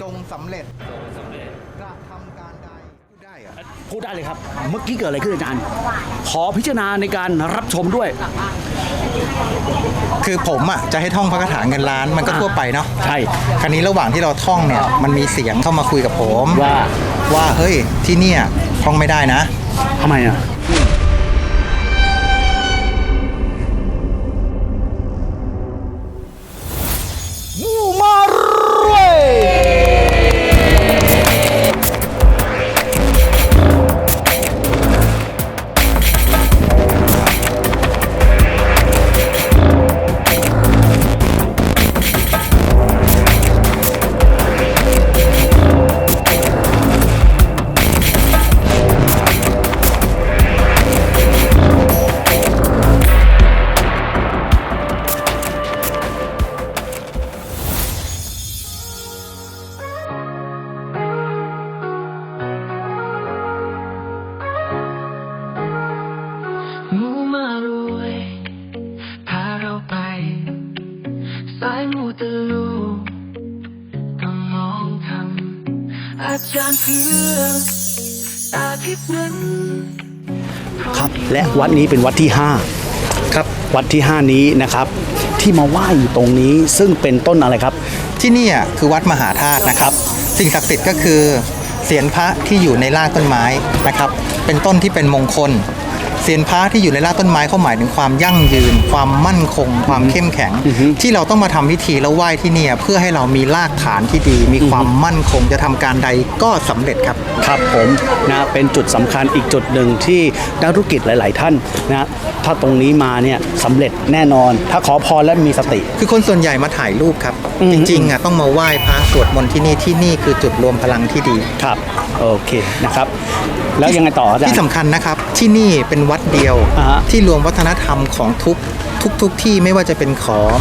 จงสำเร็จกระทำการใดพูดได้เหรอ พูดได้เลยครับ เมื่อกี้เกิดอะไรขึ้นอาจารย์ ขอพิจารณาในการรับชมด้วย คือผมอะจะให้ท่องพระคาถาเงินล้านมันก็ทั่วไปเนาะใช่ คราวนี้ระหว่างที่เราท่องเนี่ยมันมีเสียงเข้ามาคุยกับผมว่า ว่าเฮ้ยที่เนี่ยท่องไม่ได้นะทำไมอะ และวัดนี้เป็นวัดที่ 5 ครับ วัดที่ 5 นี้นะครับ ที่มาไหว้อยู่ตรงนี้ซึ่งเป็นต้นอะไรครับ ที่เนี่ยคือวัดมหาธาตุนะครับ สิ่งศักดิ์สิทธิ์ก็คือเสียนพระที่อยู่ในรากต้นไม้นะครับ เป็นต้นที่เป็นมงคล เสียนพระที่อยู่ในรากต้นไม้เขาหมายถึงความยั่งยืน ความมั่นคง ความเข้มแข็ง ที่เราต้องมาทำพิธีแล้วไหว้ที่เนี่ยเพื่อให้เรามีรากฐานที่ดี มีความมั่นคงจะทำการใดก็สำเร็จครับครับผมนะเป็นจุดสำคัญอีกจุดหนึ่งที่นักธุรกิจหลาย ๆ ท่านนะถ้าตรงนี้มาเนี่ยสำเร็จแน่นอน ถ้าขอพรและมีสติ คือคนส่วนใหญ่มาถ่ายรูปครับอืมจริง ๆอะต้องมาไหว้พระสวดมนต์ที่นี่ที่นี่คือจุดรวมพลังที่ดีครับ โอเคนะครับ แล้วยังไงต่ออาจารที่ย์สำคัญนะครับที่นี่เป็นวัดเดียว อ่าฮะ ที่รวมวัฒนธรรมของทุกทุกทุกที่ไม่ว่าจะเป็นขอม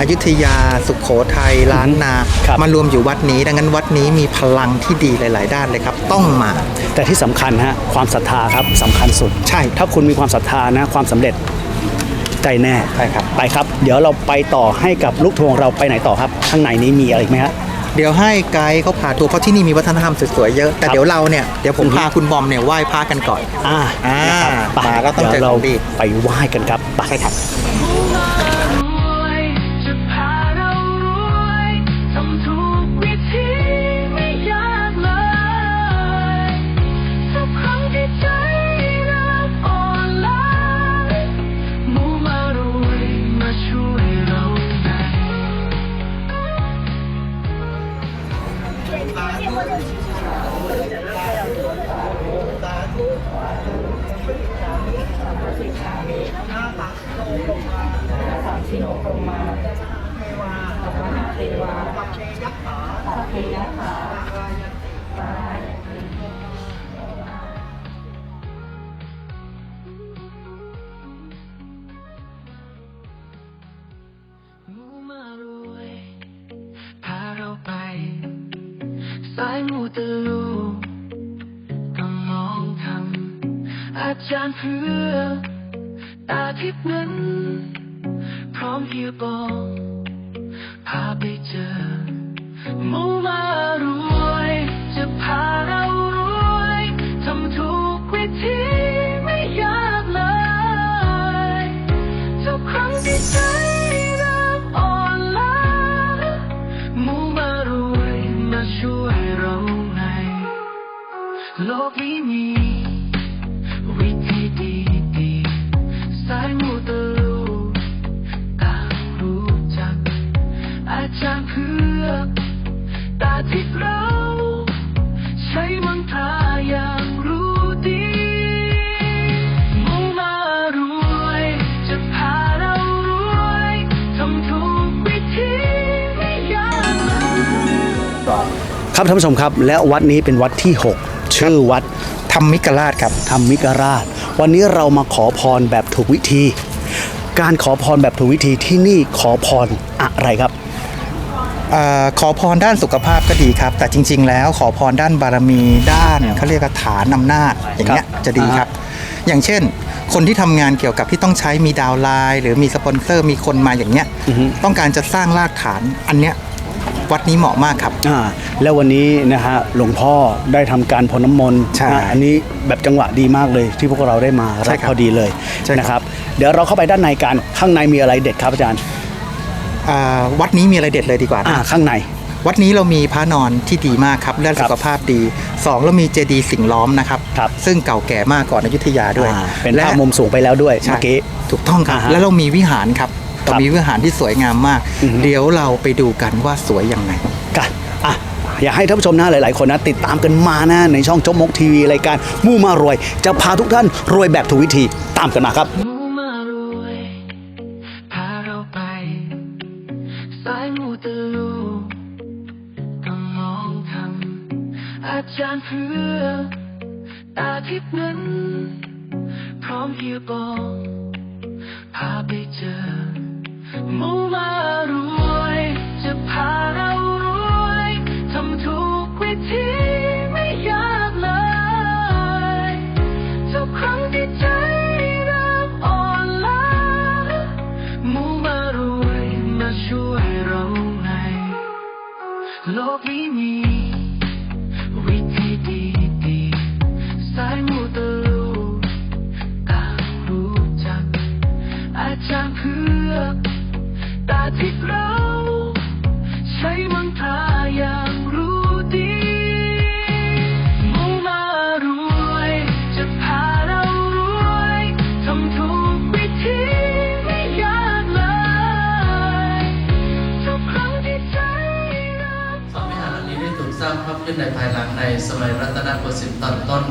อยุธยา สุขโขทัยล้านนา ครับมารวมอยู่วัดนี้ ดังนั้นวัดนี้มีพลังที่ดีหลาย ๆ ด้านเลยครับ ต้องมา แต่ที่สำคัญฮะความศรัทธาครับสำคัญสุด ใช่ ถ้าคุณมีความศรัทธานะความสำเร็จใจแน่ใช่ครับ ไปครับ เดี๋ยวเราไปต่อให้กับลูกทวงเราไปไหนต่อครับ ข้างในนี้มีอะไรอีกไหมฮะ เดี๋ยวให้ไกด์เขาพาทัวร์เพราะที่นี่มีวัฒนธรรมสวยๆเยอะ แต่ครับเดี๋ยวเราเนี่ยเดี๋ยวผมอือฮึพาคุณบอมเนี่ยไหว้พระกันก่อน อ่าอ่านะครับไปมาแล้วต้องเจอดี๋ยวเราของดี ไปไหว้กันครับไป ใช่ครับ สายมูตะลูต้องมองทำอาจารย์เพื่อตาทิพย์นั้น พร้อมเฮียบอกพาไปเจอมูมารวย จะพาเรารวยทำทุกวิธี ครับท่านผู้ชมครับ และวัดนี้เป็นวัดที่ 6 ชื่อวัดธรรมิกราชครับ ธรรมิกราช วันนี้เรามาขอพรแบบถูกวิธี การขอพรแบบถูกวิธีที่นี่ขอพรอะไรครับเออขอพรด้านสุขภาพก็ดีครับ แต่จริง ๆ แล้วขอพรด้านบารมีด้านเขาเรียกว่าฐานอำนาจอย่างเงี้ยครับจะดีครับ อย่างเช่น คนที่ทำงานเกี่ยวกับที่ต้องใช้มีดาวน์ไลน์หรือมีสปอนเซอร์มีคนมาอย่างเงี้ยอือฮึต้องการจะสร้างรากฐานอันเนี้ย วัดนี้เหมาะมากครับ อ่าแล้ววันนี้นะฮะหลวงพ่อได้ทำการพรน้ำมนต์ใช่นะอันนี้แบบจังหวะดีมากเลยที่พวกเราได้มาใช่รับครับพอดีเลยใช่ครับ นะครับ เดี๋ยวเราเข้าไปด้านในกันข้างในมีอะไรเด็ดครับอาจารย์อ่าวัดนี้มีอะไรเด็ดเลยดีกว่านะ อ่าข้างใน วัดนี้เรามีพระนอนที่ดีมากครับเรื่องครัสุบขภาพดีสองเรามีเจดีย์สิงห์ล้อมนะครับ ครับ ซึ่งเก่าแก่มากก่อนอยุธยาด้วยอ่าเป็นและภาพมุมสูงไปแล้วด้วยใช่เมื่อกี้ ถูกต้องครับ อ่าฮะ แล้วเรามีวิหารครับครั เราบมีวิหารที่สวยงามมากอือฮึเดี๋ยวเราไปดูกันว่าสวยยังไงกันอะอยากให้ท่านผู้ชมนะหลาย ๆ คนนะติดตามกันมานะในช่องจมกทีวีรายการมู่มารวย จะพาทุกท่านรวยแบบถูกวิธีตามกันมาครับมูมารวยพาเราไปสายมูตะลูต้องลองทำอาจารย์เพื่อตาทิพย์นั้น พร้อมเฮียบอกพาไปเจอ มูมารวย จะพาเรารวย ทำถูกวิธีไม่ยากเลย ทุกครั้งที่ใจเริ่มอ่อนล้ามูมารวยมาช่วยเราไงโลกนี้มีวิธี ขึ้นในภายหลังในสมัยรัตนโกสินทร์ตอนต้น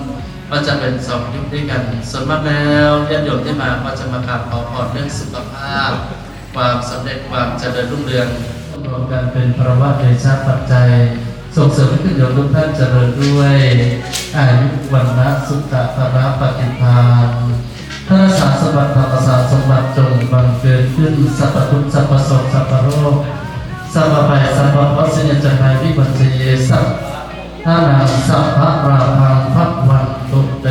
ก็จะเป็นสองยุคด้วยกัน ส่วนมากแล้วญาติโยมที่มาก็จะมากราบขอพรเรื่องสุขภาพ ความสำเร็จความเจริญรุ่งเรืองรวมกันเป็นพระวาเดชาปัจจัยส่งเสริมให้ขึ้นโยมทุกท่านเจริญด้วยอายุวันนะสุขะภระปฏิภาณพระราชาสมบัติธรรมศาสตร์สมบัติจงบังเกิดขึ้นสัพพทุกข์สัพพโสสัพพโรคสัพพะสัพพะพัสยจันทายวิปัสสเยสัพ ทานังสัพพะราพังพักวันตุเต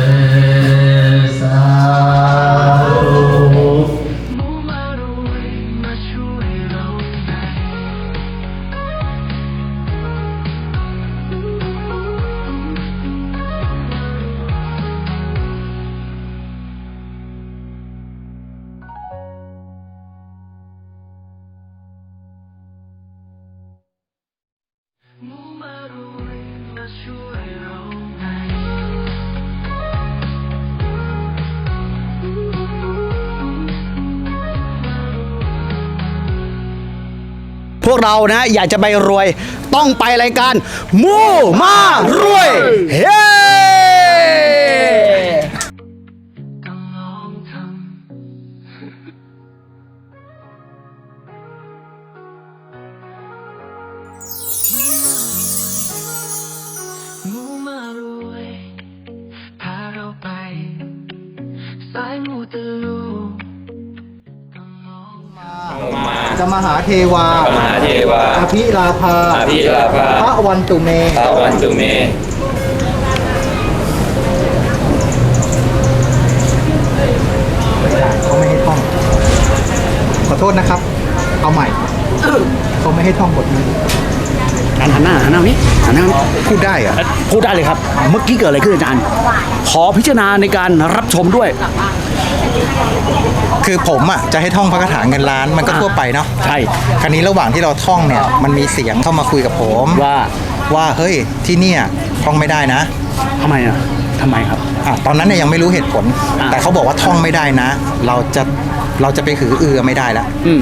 วกเรานะ อยากจะไปรวยต้องไปรายการมู่มารวยเฮ้ ต้องลองทำมูมารวยพาเราไปสายมูตะลูต้องลองจะมหาเทวา มหาเทวาอภิราภาอาภิราภาพระวันตุเมพระวันตุเมเขาไม่ให้ท่อง ขอโทษนะครับ เอาใหม่เขาไม่ให้ท่องบทนี้ การหันหน้าหันหน้านี้หันหน้านี้พูดได้เหรอพูดได้เลยครับ เมื่อกี้เกิดอะไรขึ้นอาจารย์ ขอพิจารณาในการรับชมด้วย คือผมอะจะให้ท่องพระคาถาเงินล้านมันก็ทั่วไปเนาะใช่ คราวนี้ระหว่างที่เราท่องเนี่ยมันมีเสียงเข้ามาคุยกับผมว่าว่าเฮ้ยที่เนี่ยท่องไม่ได้นะทำไมอะทำไมครับอะตอนนั้นเนี่ยยังไม่รู้เหตุผลอ่าแต่เขาบอกว่าท่องไม่ได้นะ เราจะเราจะไปหืออือไม่ได้ละอืม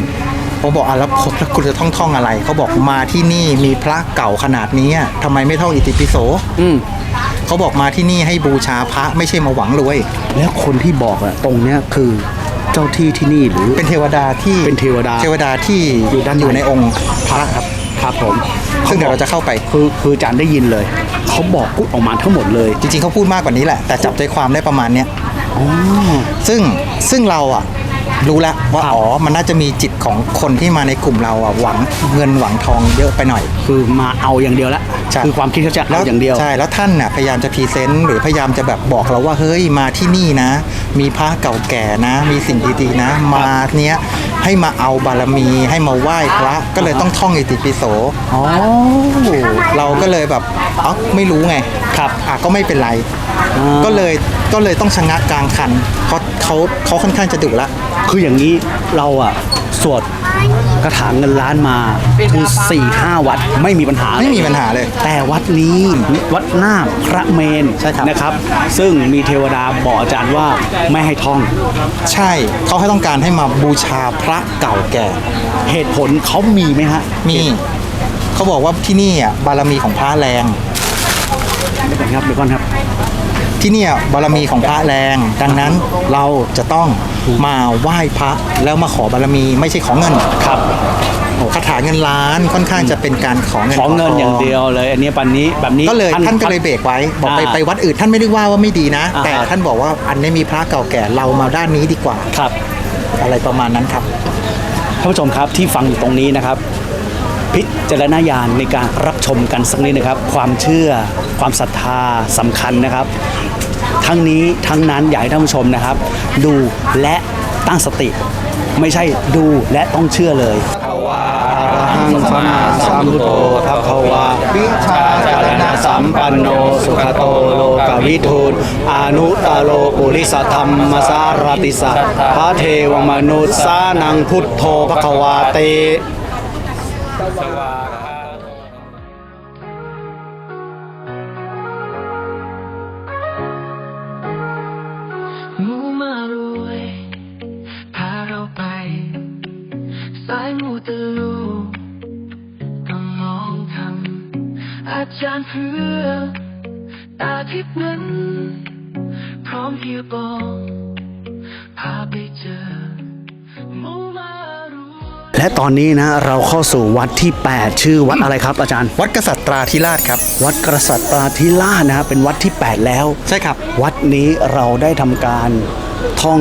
ผมบอกอะแล้วผมแล้วคุณจะท่องท่องอะไร เขาบอกมาที่นี่มีพระเก่าขนาดนี้อะทำไมไม่ท่องอิติปิโสอืมเขาบอกมาที่นี่ให้บูชาพระไม่ใช่มาหวังรวย แล้วคนที่บอกอะตรงเนี้ยคือเจ้าที่ที่นี่หรือเป็นเทวดาที่เป็นเทวดาเทวดาที่อยู่ด้านในอยู่ในองค์พระครับครับผมซึ่งเดี๋ยวเราจะเข้าไปคือคืออาจารย์ได้ยินเลย เขาบอกพูดออกมาทั้งหมดเลย จริงๆเขาพูดมากกว่านี้แหละแต่จับใจความได้ประมาณเนี้ยอ๋อซึ่งซึ่งเราอะ รู้แล้วว่าอ๋อมันน่าจะมีจิตของคนที่มาในกลุ่มเราอะหวังเงินหวังทองเยอะไปหน่อย คือมาเอาอย่างเดียวละใช่ คือความคิดเขาจะเอาอย่างเดียว ใช่แล้วท่านน่ะพยายามจะพรีเซนต์หรือพยายามจะแบบบอกเราว่าเฮ้ยมาที่นี่นะ มีพระเก่าแก่นะ มีสิ่งดีๆนะ มาเนี้ยให้มาเอาบารมีให้มาไหว้พระก็เลยต้องท่องอิติปิโส อ๋อ เราก็เลยแบบเอ๋อไม่รู้ไงครับอะก็ไม่เป็นไร อ่า ก็เลยก็เลยต้องชะงักกลางคันเพราะ เขาเขาค่อนข้างจะดุละ คืออย่างนี้เราอะสวดกระถางเงินล้านมาถึงสี่ห้าวัดไม่มีปัญหาไม่มีปัญหาเลย แต่วัดนี้วัดนาคพระเมนใช่ครับ นะครับ ซึ่งมีเทวดาบอกอาจารย์ว่าไม่ให้ท่อง ใช่เขาให้ต้องการให้มาบูชาพระเก่าแก่ เหตุผลเขามีไหมฮะ มีเขาบอกว่าที่นี่อะบารมีของพระแรง เดี๋ยวก่อนครับเดี๋ยวก่อนครับ ที่เนี่ยบารมีของพระแรง ดังนั้นเราจะต้องมาไหว้พระแล้วมาขอบารมีไม่ใช่ของเงินครับโอ้คาถาเงินล้านค่อนข้างจะเป็นการขอเงินขอเงินทอย่างเดียวเลยอันนี้ปันนี้แบบนี้ก็เลยท่านก็เลยเบรกไว้บอกไปาไปวัดอื่นท่านไม่ได้ว่าว่าไม่ดีนะอ่าแต่ท่านบอกว่าอันนี้มีพระเก่าแก่เรามาด้านนี้ดีกว่าครับ อะไรประมาณนั้นครับท่านผู้ชมครับที่ฟังอยู่ตรงนี้นะครับ พิจารณญาณในการรับชมกันสักนิดนะครับ ความเชื่อความศรัทธาสำคัญนะครับ ทั้งนี้ทั้งนั้นอยากให้ท่านผู้ชมนะครับ ดูและตั้งสติ ไม่ใช่ดูและต้องเชื่อเลยหังสมาสัมพุทโธทัพพวาวิชาจารณสัมปันโน สุขโตโลกวิทูลอนุตตโลปุริสธรรมสารติสัทพระเทวมนุษย์สานังพุทโธภควาเต บอกพาไปเจอมูมารวยและตอนนี้นะเราเข้าสู่วัดที่ 8 ชื่อวัดอะไรครับอาจารย์ วัดกษัตริย์ตราธิราชครับ วัดกษัตริย์ตราธิราชนะครับเป็นวัดที่ 8 แล้ว ใช่ครับ วัดนี้เราได้ทำการท่อง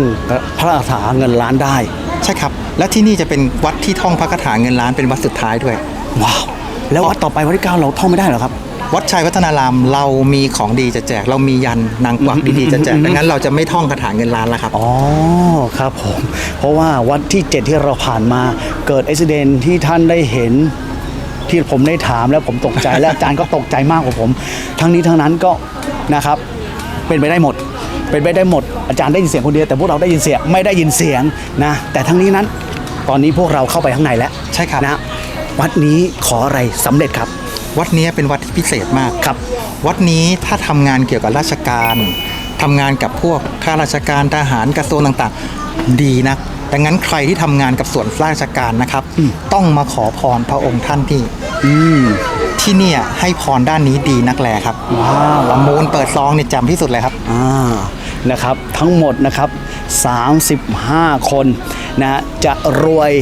พระคาถาเงินล้านได้ ใช่ครับ และที่นี่จะเป็นวัดที่ท่องพระคาถาเงินล้านเป็นวัดสุดท้ายด้วย ว้าว แล้ววัดต่อไปวัดที่9เราท่องไม่ได้เหรอครับ วัดชัยวัฒนารามเรามีของดีจะแจก เรามียันนางกวักดีๆจะแจกดังนั้นเราจะไม่ท่องคาถาเงินล้านแล้วครับ อ๋อครับผม เพราะว่าวัดที่7ที่เราผ่านมาเกิดอุบิเหตุที่ท่านได้เห็นที่ผมได้ถามแล้วผมตกใจและอาจารย์ก็ตกใจมากกว่าผม ทั้งนี้ทั้งนั้นก็นะครับเป็นไปได้หมด เป็นไปได้หมด อาจารย์ได้ยินเสียงคนเดียวแต่พวกเราได้ยินเสียงไม่ได้ยินเสียงนะแต่ทั้งนี้นั้น ตอนนี้พวกเราเข้าไปข้างในแล้วใช่ครับนะวัดนี้ขออะไรสำเร็จครับ วัดนี้เป็นวัดที่พิเศษมากครับ วัดนี้ถ้าทำงานเกี่ยวกับราชการทำงานกับพวกข้าราชการทหารกระทรวงต่างๆ ดีนะดังนั้นใครที่ทำงานกับส่วนราชการนะครับ ต้องมาขอพรพระองค์ท่านที่อืมที่เนี่ยให้พรด้านนี้ดีนักแลครับว้าวละมูลเปิดซองเนี่ยจำที่สุดเลยครับอ่านะครับ ทั้งหมดนะครับ 35 คนนะจะรวย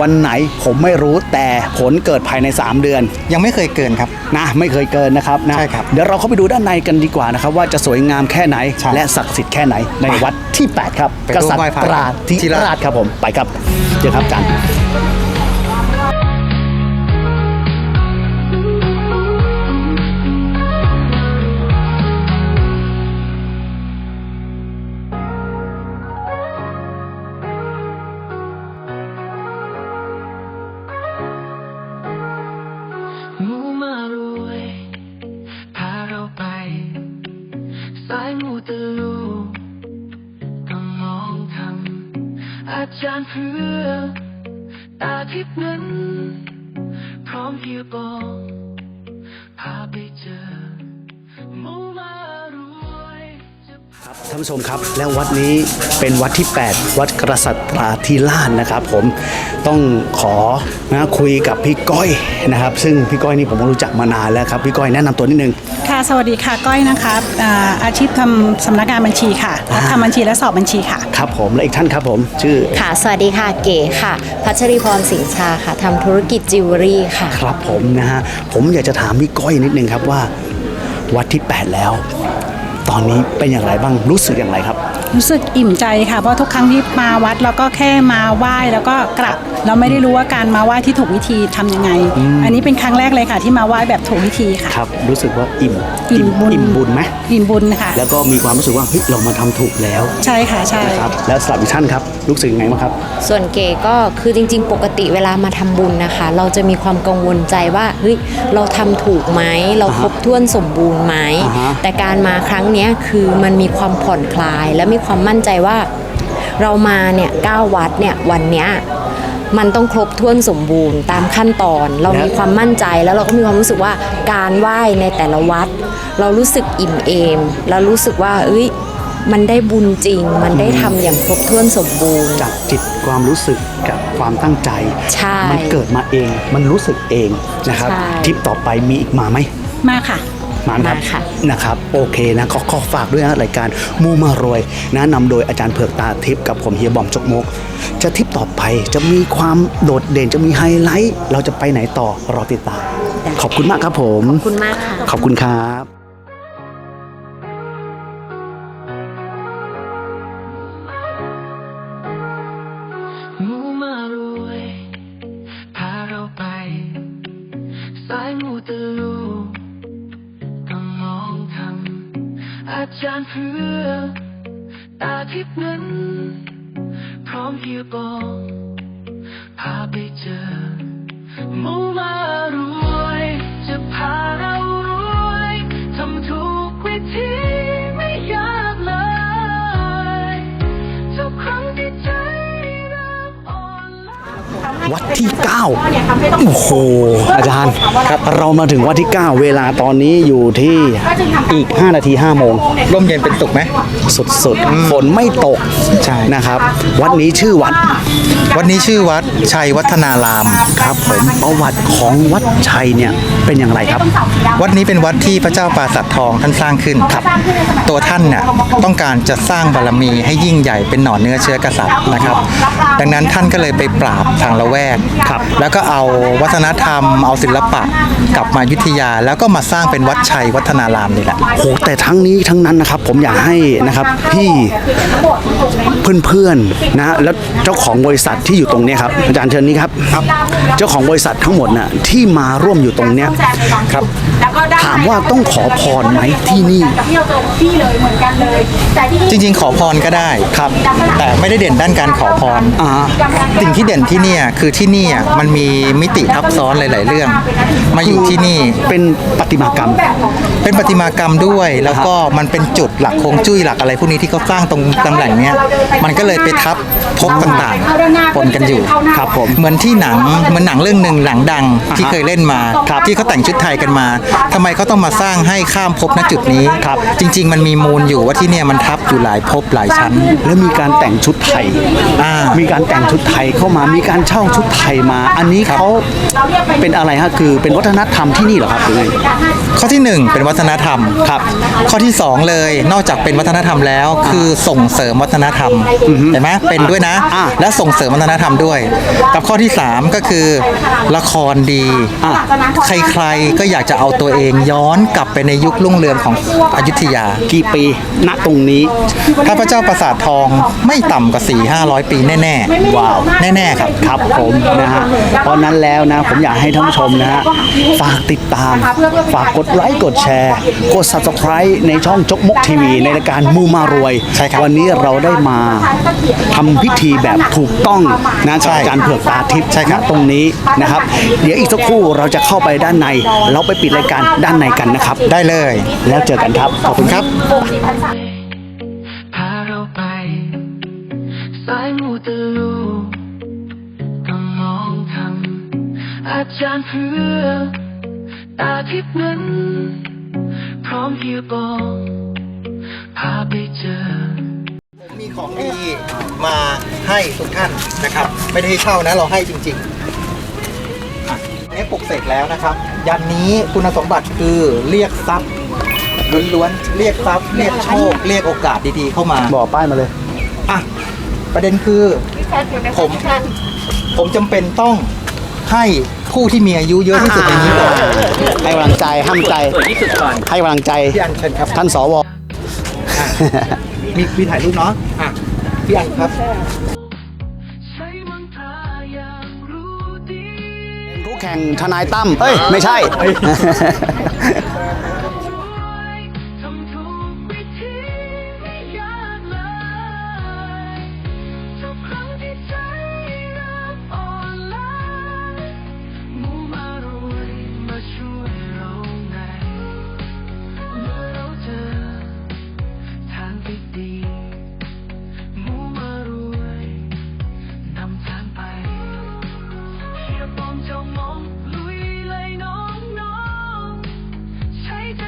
วันไหนผมไม่รู้แต่ผลเกิดภายใน 3 เดือนยังไม่เคยเกินครับ นะไม่เคยเกินนะครับนะใช่ครับเดี๋ยวเราเข้าไปดูด้านในกันดีกว่านะครับว่าจะสวยงามแค่ไหน ใช่และศักดิ์สิทธิ์แค่ไหนในวัดที่ 8 ครับไปกร่วมษัตริไหว้ย์พระตราธิที่ราช ราชครับผมไปครับเจอครับอาจารย์ ร้ ท่านผู้ชมครับ และวัดนี้เป็นวัดที่ 8 วัดกษัตริย์ตราธิราชนะครับ ผมต้องขอนะคุยกับพี่ก้อยนะครับ ซึ่งพี่ก้อยนี่ผมก็รู้จักมานานแล้วครับพี่ก้อยแนะนำตัวนิดนึง ค่ะ สวัสดีค่ะ ก้อยนะคะอ่าอาชีพทำสำนักงานบัญชีค่ะรับทำบัญชีและสอบบัญชีค่ะ ครับผมและอีกท่านครับผม ชื่อค่ะ สวัสดีค่ะ เก๋ค่ะ พัชรีพรสิงห์ชาค่ะ ทำธุรกิจจิวเวลรี่ค่ะ ครับผมนะฮะผมอยากจะถามพี่ก้อยนิดนึงครับว่า วัดที่ 8 แล้ว ตอนนี้เป็นอย่างไรบ้างรู้สึกอย่างไรครับ รู้สึกอิ่มใจค่ะ เพราะทุกครั้งที่มาวัดเราก็แค่มาไหว้แล้วก็กลับ เราไม่ได้รู้ว่าการมาไหว้ที่ถูกวิธีทำยังไง อันนี้เป็นครั้งแรกเลยค่ะ ที่มาไหว้แบบถูกวิธีค่ะ ครับ รู้สึกว่าอิ่มอิ่มบุญ อิ่มบุญไหมอิ่มบุญค่ะแล้วก็มีความรู้สึกว่าเฮ้ยเรามาทำถูกแล้วใช่ค่ะใช่ นะครับแล้วสำหรับอีกท่านครับรู้สึกยังไงบ้างครับ ส่วนเก๋ก็คือจริง ๆ ปกติเวลามาทำบุญนะคะ เราจะมีความกังวลใจว่าเฮ้ยเราทำถูกไหมเราครบถ้วนสมบูรณ์ไหมอ่าฮะแต่การมาครั้งเนี้ยคือมันมีความผ่อนคลายและมีความมั่นใจว่า เรามาเนี่ยเก้าวัดเนี่ยวันเนี้ยมันต้องครบถ้วนสมบูรณ์ตามขั้นตอน เรามีความมั่นใจแล้วเราก็มีความรู้สึกว่าการไหว้ในแต่ละวัด เรารู้สึกอิ่มเอมเรารู้สึกว่า เอ้ยมันได้บุญจริง มันได้ทำอย่างครบถ้วนสมบูรณ์จากจิตความรู้สึกกับความตั้งใจใช่มันเกิดมาเองมันรู้สึกเองนะครับใช่ทริปต่อไปมีอีกมาไหมมาค่ะ มาครับมาค่ะ นะครับ โอเคนะขอขอฝากด้วยนะรายการมูมารวยนะนำโดยอาจารย์เผือกตาทิพย์กับผมเฮียบอมจกมก จะทริปต่อไปจะมีความโดดเด่นจะมีไฮไลท์ เราจะไปไหนต่อรอติดตาม ขอบคุณมากครับผม ขอบคุณมากค่ะ ขอบคุณครับ อาจารย์เพื่อตาทิพย์นั้น พร้อมเฮียบอกพาไปเจอมูมารวยจะพาเรา วัดที่ 9 โอ้โห อาจารย์ครับเรามาถึงวัดที่ 9 เวลาตอนนี้อยู่ที่อีก 5 นาที5โมงร่มเย็นเป็นสุขไหมสุดๆฝนไม่ตกใช่นะครับ วัดนี้ชื่อวัด วัดนี้ชื่อวัดชัยวัฒนารามครับผมประวัติของวัดชัยเนี่ยเป็นอย่างไรครับ วัดนี้เป็นวัดที่พระเจ้าปราสัตทองท่านสร้างขึ้นครับ ตัวท่านเนี่ยต้องการจะสร้างบารมีให้ยิ่งใหญ่เป็นหน่อเนื้อเชื้อกษัตริย์นะครับ ดังนั้นท่านก็เลยไปปราบทางละแวกครับแล้วก็เอาวัฒนธรรม เอาศิลปะกลับมาอยุธยา แล้วก็มาสร้างเป็นวัดชัยวัฒนารามนี่แหละโหแต่ทั้งนี้ทั้งนั้นนะครับ ผมอยากให้นะครับพี่เพื่อนๆนะแล้วเจ้าของบริษัทที่อยู่ตรงเนี้ยครับอาจารย์เชิญนี้ครับครับ เจ้าของบริษัททั้งหมดน่ะที่มาร่วมอยู่ตรงเนี้ยครับถามว่าต้องขอพรไหมที่นี่ จริง ๆ ขอพรก็ได้ครับ แต่ไม่ได้เด่นด้านการขอพรอ่าสิ่งที่เด่นที่เนี่ยคือที่เนี่ยมันมีมิติทับซ้อนหลาย ๆ เรื่อง มาอยู่ที่นี่เป็นประติมากรรม เป็นประติมากรรมด้วย แล้วก็มันเป็นจุดหลักคงจุ้ยหลักอะไรพวกนี้ที่เขาสร้างตรงตำแหน่งเนี้ยมันก็เลยไปทับพบต่างๆปนกันอยู่ครับผมเหมือนที่หนังเหมือนหนังเรื่องหนึ่งหนังดังที่เคยเล่นมาครับที่เขาแต่งชุดไทยกันมาทำไมเขาต้องมาสร้างให้ข้ามภพณจุดนี้ครับ จริง ๆ มันมีมูลอยู่ว่าที่เนี่ยมันทับอยู่หลายภพหลายชั้น แล้วมีการแต่งชุดไทย อ่า มีการแต่งชุดไทยเข้ามา มีการเช่าชุดไทยมา อันนี้เขาเป็นอะไรฮะ คือเป็นวัฒนธรรมที่นี่เหรอครับหรือไง ข้อที่หนึ่งเป็นวัฒนธรรมครับข้อที่สองเลยนอกจากเป็นวัฒนธรรมแล้ว คือส่งเสริมวัฒนธรรมเห็นไหมเป็นด้วยนะ อ่าและส่งเสริมวัฒนธรรมด้วย กับข้อที่สามก็คือ ละครดี อ่าใครๆก็อยากจะเอาตัวเองย้อนกลับไปในยุครุ่งเรืองของอยุธยา กี่ปีณตรงนี้ถ้าพระเจ้าปราสาททองไม่ต่ำกว่า 4 5 0 0 ปีแน่ๆว้าวแน่ๆครับ ครับผมนะฮะเพราะนั้นแล้วนะผมอยากให้ท่านผู้ชมนะฮะฝากติดตาม ฝากกดไลค์กดแชร์ กด subscribe ในช่องจกมกทีวี ในรายการมูมารวย ใช่ครับวันนี้เราได้มาทำพิธีแบบถูกต้องนะใช่จากอาจารย์เผือกตาทิพย์ใช่ครับณตรงนี้นะครับ เดี๋ยวอีกสักครู่เราจะเข้าไปด้านใน เราไปปิดรายการด้านในกันนะครับ ได้เลย แล้วเจอกันครับ ขอบคุณครับ พาเราไปสายมูตะลูต้องมองทำอาจารย์เพื่อตาทิพย์นั้น พร้อมเฮียบอกพาไปเจอมีของดีมาให้ทุกท่านนะครับ ไม่ได้ให้เช่านะเราให้จริง ๆ ปลุกเสกแล้วนะครับ ยันนี้คุณสมบัติคือเรียกทรัพย์ล้วนๆเรียกทรัพย์เรียกโชคเรียกโอกาสดีๆเข้ามาบอกป้ายมาเลยอะประเด็นคือผมผมจำเป็นต้องให้ผู้ที่มีอายุเยอะที่สุดในนี้ก่อนให้กำลังใจห้ามใจให้กำลังใจพี่อันเชิญครับท่านสวมีมีถ่ายรูปเนาะอะพี่อันครับ แข่งทนายตั้มเอ้ย ไม่ใช่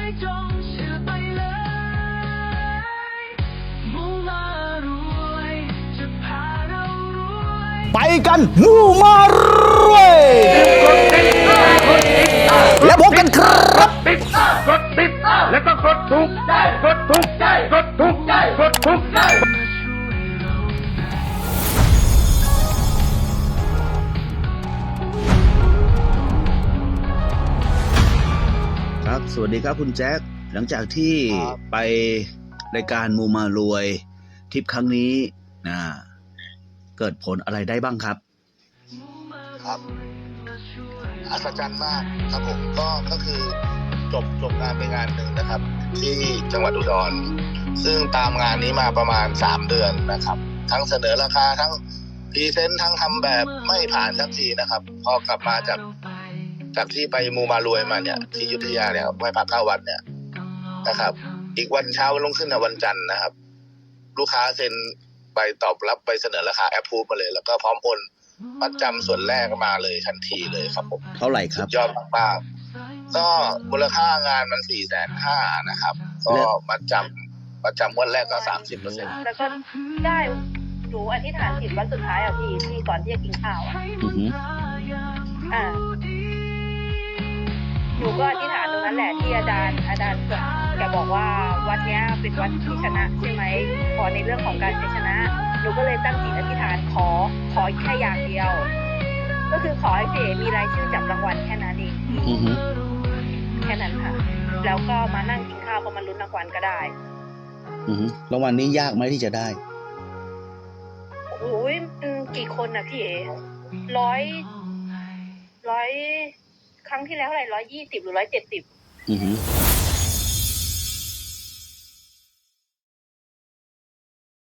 จจงเชื่อไปเลยมุ่งมารวย จะพาเรารวยไปกันมูมารวยแล้วพบกันครับ ติดกดติดแล้วก็กดถูกใจกดถูกใจกดถูกใจกดถูกใจ สวัสดีครับคุณแจ็คหลังจากที่ไปรายการมูมารวยทริปครั้งนี้นะเกิดผลอะไรได้บ้างครับ ครับอัศจรรย์มากครับผมก็ก็คือจบจบงานไปงานหนึ่งนะครับ ที่จังหวัดอุดร ซึ่งตามงานนี้มาประมาณ 3 เดือนนะครับ ทั้งเสนอราคาทั้งพรีเซนต์ทั้งทำแบบไม่ผ่านสักทีนะครับ พอกลับมาจาก จากที่ไปมูมารวยมาเนี่ย ที่อยุธยาเนี่ยไหว้พระเก้าวัดเนี่ยนะครับ อีกวันเช้าวันรุ่งขึ้นนะวันจันทร์นะครับ ลูกค้าเซ็นใบตอบรับใบเสนอราคาแอปพูมาเลย แล้วก็พร้อมโอนมัดจำส่วนแรกมาเลยทันทีเลยครับผมเท่าไหร่ครับยอดมากๆก็มูลค่างานมันสี่แสนห้านะครับ ก็แล้วมัดจำมัดจำงวันแรกก็สามสิบเปอร์เซ็นต์แล้วก็ได้หนูอธิษฐานจิตวันสุดท้ายอะพี่ที่ก่อนที่จะกินข้าวอะอือหืออ่าห นูก็อธิษฐานตรงนั้นแหละที่อาจารย์อาจารย์แกบอกว่าวัดเนี้ยเป็นวัดที่ชนะใช่ไหมขอในเรื่องของการชัยชนะหนูก็เลยตั้งจิตอธิษฐานขอขอแค่อย่างเดียว ก็คือขอให้พี่เอ๋มีรายชื่อจับรางวัลแค่นั้นเองอือหือแค่นั้นค่ะ แล้วก็มานั่งกินข้าวก็มาลุ้นรางวัลก็ได้อือหือรางวัลนี้ยากไหมที่จะได้โอ้ยมันกี่คนนะพี่เอ๋ร้อยร้อย ครั้งที่แล้วเท่าไหร่ร้อยยี่สิบหรือร้อยเจ็ดสิบอือ